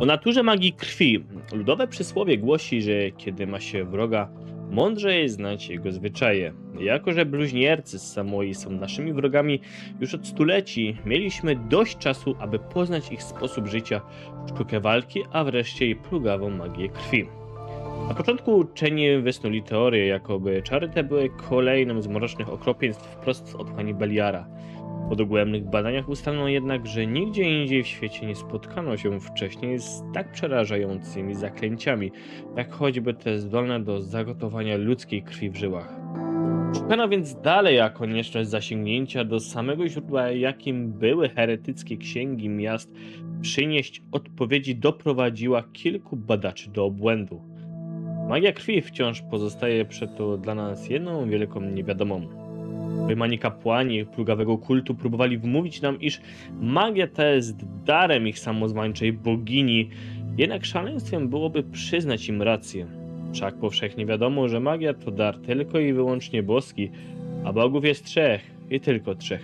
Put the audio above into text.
O naturze magii krwi. Ludowe przysłowie głosi, że kiedy ma się wroga, mądrze jest znać jego zwyczaje. Jako, że bluźniercy z Samoi są naszymi wrogami już od stuleci, mieliśmy dość czasu, aby poznać ich sposób życia, sztukę walki, a wreszcie i plugawą magię krwi. Na początku uczeni wysnuli teorię, jakoby czary te były kolejnym z mrocznych okropieństw wprost od pani Beliara. Po dogłębnych badaniach ustalono jednak, że nigdzie indziej w świecie nie spotkano się wcześniej z tak przerażającymi zaklęciami, jak choćby te zdolne do zagotowania ludzkiej krwi w żyłach. Szukano więc dalej, a konieczność zasięgnięcia do samego źródła, jakim były heretyckie księgi miast, przynieść odpowiedzi doprowadziła kilku badaczy do obłędu. Magia krwi wciąż pozostaje przeto dla nas jedną wielką niewiadomą. Wymani kapłani plugawego kultu próbowali wmówić nam, iż magia ta jest darem ich samozwańczej bogini, jednak szaleństwem byłoby przyznać im rację. Wszak powszechnie wiadomo, że magia to dar tylko i wyłącznie boski, a bogów jest trzech i tylko trzech.